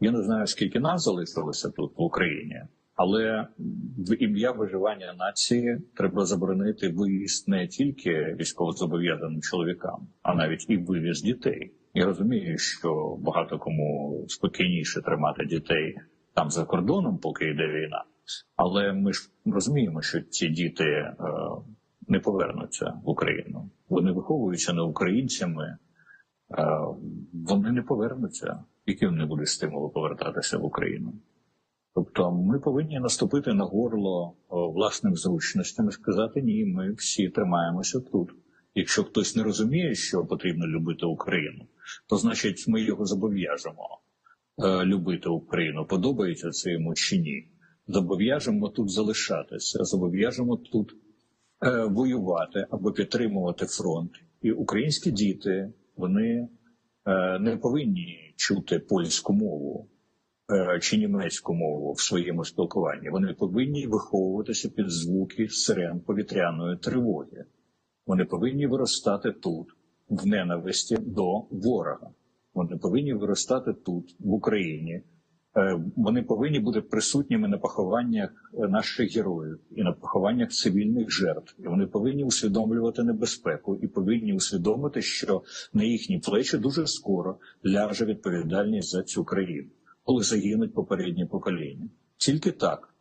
Я не знаю, скільки нас залишилося тут в Україні, але в ім'я виживання нації треба заборонити виїзд не тільки військовозобов'язаним чоловікам, а навіть і вивіз дітей. Я розумію, що багато кому спокійніше тримати дітей там за кордоном, поки йде війна. Але ми ж розуміємо, що ці діти е, не повернуться в Україну. Вони виховуються не українцями, е, вони не повернуться. Яким не буде стимулу повертатися в Україну? Тобто, ми повинні наступити на горло власним зручностям і сказати ні, ми всі тримаємося тут. Якщо хтось не розуміє, що потрібно любити Україну, то значить ми його зобов'яжемо е, любити Україну. Подобається це йому чи ні? Зобов'яжемо тут залишатися, зобов'яжемо тут е, воювати або підтримувати фронт. І українські діти вони не повинні чути польську мову е, чи німецьку мову в своєму спілкуванні. Вони повинні виховуватися під звуки сирен повітряної тривоги. Вони повинні виростати тут, в ненависті до ворога. Вони повинні виростати тут, в Україні. Е, Вони повинні бути присутніми на похованнях е, наших героїв і на похованнях цивільних жертв. І вони повинні усвідомлювати небезпеку і повинні усвідомити, що на їхні плечі дуже скоро ляже відповідальність за цю країну, коли загинуть попередні покоління. Тільки так